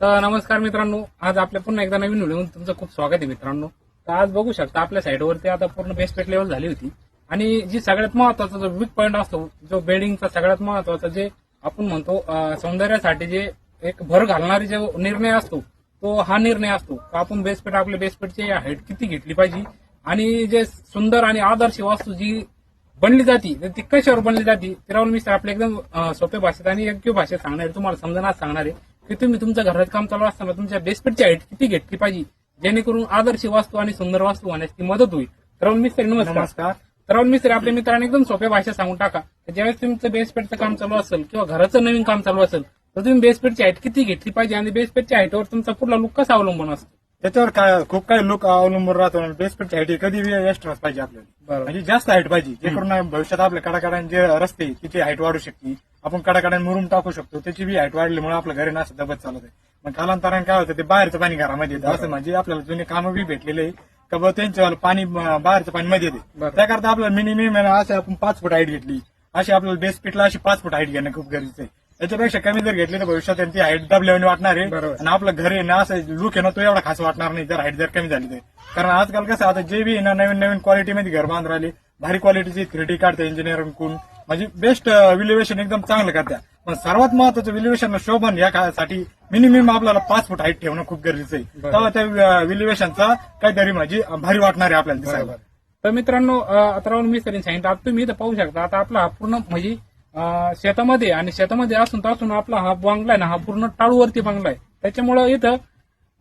तर नमस्कार मित्रांनो आज आपल्या पुन्हा एकदा नवीन व्हिडिओ तुमचं खूप स्वागत आहे मित्रांनो. तर आज बघू शकता आपल्या साईडवरती आता पूर्ण बेसपेट लेवल झाली होती. आणि जी सगळ्यात महत्त्वाचा जो वीक पॉईंट असतो जो बेडिंगचा सगळ्यात महत्त्वाचा जे आपण म्हणतो सौंदर्यासाठी जे एक भर घालणारी जो निर्णय असतो तो हा निर्णय असतो. का आपण बेसपेट आपल्या बेसपेटची हाईट किती घेतली पाहिजे? आणि जे सुंदर आणि आदर्श वास्तू जी बनली जाती तर ती कशावर बनली जाती? त्यावर मी मिस्टर आपल्या एकदम सोप्या भाषेत आणि योग्य भाषेत सांगणार आहे, तुम्हाला समजणार सांगणार आहे. की तुम्ही तुमच्या घरात काम चालू असताना तुमच्या बेसपेटची हाईट किती घेतली पाहिजे. जेणेकरून आदर्श वास्तू आणि सुंदर वास्तू होण्यास ती मदत होईल. तर मिस्त्री नमस्कार. तर मिस्त्री आपल्या मित्रांनी एकदम सोप्या भाषेत सांगून टाका. ज्यावेळेस तुमचं बेसपेटचं काम चालू असेल किंवा घराचं नवीन काम चालू असेल तर तुम्ही बेसपेटची हाईट किती घेतली पाहिजे आणि बेसपेटच्या हाईटवर तुमचा पुढला लुक कसा अवलंबून असतो? त्याच्यावर काय खूप काही लोक अवलंबून राहतो बेसपेटची हाईट कधी बी एक्स्ट्राच पाहिजे आपल्याला. म्हणजे जास्त हाईट पाहिजे जे करून भविष्यात आपल्या कडाकडाने जे रस्ते तिची हाईट वाढू शकते. आपण कडाकडाने मुरुम टाकू शकतो त्याची बी हाईट वाढल्यामुळे आपलं घरी असं दबत चालत आहे. मग कालांतराने काय होतं ते बाहेरचं पाणी घरामध्ये येतं. असं म्हणजे आपल्याला जुने कामं बी भेटलेले का बुवा त्यांचं पाणी बाहेरचं पाणी मध्ये येते. त्याकरता आपल्याला मिनिमम असे आपण पाच फूट हाईट घेतली. अशी आपल्याला बेसपेटला अशी पाच फूट हाईट घेणं खूप गरजेचं आहे. त्याच्यापेक्षा कमी जर घेतली तर भविष्यात ती हाईट दबल्याने वाटणार आहे. बरोबर. आणि आपलं घर आहे ना असं लुक आहे ना तो एवढा खास वाटणार नाही जर हाईट जर कमी झाली तर. कारण आजकाल कसं आता जे बी आहे ना नवीन नवीन क्वालिटीमध्ये घर बांधून राहिले भारी क्वालिटीची थ्री डी काढते इंजिनिअरिंग म्हणजे बेस्ट विल्युएशन एकदम चांगलं करत्या. पण सर्वात महत्वाचं विल्युएशन शोभन या काळासाठी मिनिमम आपल्याला पाच फूट हाईट ठेवणं खूप गरजेचं आहे. बरोबर. तेव्हा त्या विल्युएशनचा काहीतरी म्हणजे भारी वाटणार आहे आपल्याला दिसायला. तर मित्रांनो अं, आता राहुल मिस्त्रीने सांगितलं आता तुम्ही इथं पाहू शकता आता आपला हा पूर्ण म्हणजे शेतामध्ये आणि शेतामध्ये असून तासून आपला हा बंगला आहे ना हा पूर्ण टाळूवरती बंगला आहे. त्याच्यामुळं इथं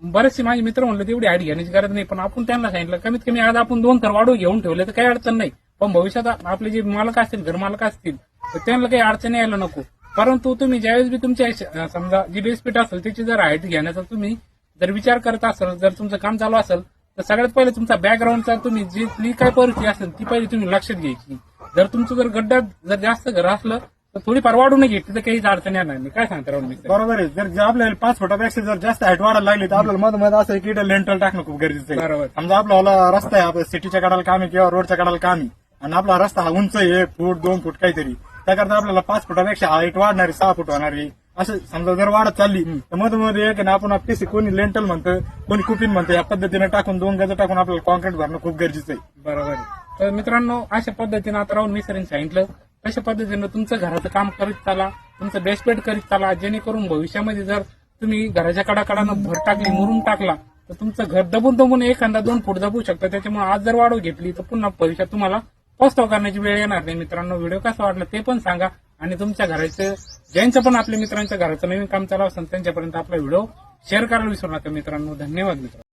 बरेचसे माझे मित्र म्हणले तेवढी आडी घेण्याची गरज नाही. पण आपण त्यांना सांगितलं कमीत कमी आज आपण दोन थर वाढू घेऊन ठेवले तर काही अडचण नाही. पण भविष्यात आपले जे मालक असतील घरमालक असतील तर त्यांना काही अडचण यायला नको. परंतु तुम्ही ज्यावेळेस बी तुमच्या समजा जी बेसपीठ असेल त्याची जर हाईट घेण्याचा तुम्ही जर विचार करत असाल जर तुमचं काम चालू असेल तर सगळ्यात पहिले तुमचा बॅकग्राऊंडचा तुम्ही जी जी काय परिस्थिती असेल ती पहिली तुम्ही लक्षात घ्यायची. जर तुमचं जर गड्ड्यात जर जास्त घर असलं तर थोडी नाही घेतली तर काहीच अडचण येणार नाही. काय सांगता मिस्त्री बरोबर आहे. जर जे आपल्याला पाच फुटापेक्षा जर जास्त हाईट वाढायला लागली तर आपल्याला मध्ये मध्ये असं की लेंटल टाकणं खूप गरजेचं आहे. बरोबर. समजा आपला रस्ता आहे आपल्या सिटीच्या कडाला काम आहे किंवा रोडच्या कडाला काम. आहे आणि आपला रस्ता हा उंच आहे एक फूट दोन फूट काहीतरी. त्याकरता आपल्याला पाच फुटापेक्षा हाईट वाढणारी सहा फूट होणारी. असं समजा जर वाढत चालली तर मध्ये मध्ये एक ना आपण पीसी कोणी लेंटल म्हणतं कोणी कुपिन म्हणतं या पद्धतीने टाकून दोन गज टाकून आपल्याला कॉन्क्रीट भरणं खूप गरजेचं आहे. बरोबर आहे. तर मित्रांनो अशा पद्धतीनं आता राहून मिसरीने सांगितलं तशा पद्धतीनं तुमचं घराचं काम करीत चाला तुमचं बेस्टपेट करीत चाला जेणेकरून भविष्यामध्ये जर तुम्ही घराच्या कडाकडानं भर टाकली मुरून टाकला तर तुमचं घर दबून दबून एखादा दोन फूट दबू शकतं. त्याच्यामुळे आज जर वाढव घेतली तर पुन्हा भविष्यात तुम्हाला पस्ताव करण्याची वेळ येणार नाही. मित्रांनो व्हिडिओ कसा वाटला ते पण सांगा. आणि तुमच्या घराचं ज्यांचं पण आपल्या मित्रांच्या घराचं नवीन काम चालू असेल त्यांच्यापर्यंत आपला व्हिडिओ शेअर करायला विसरू नका. मित्रांनो धन्यवाद मित्र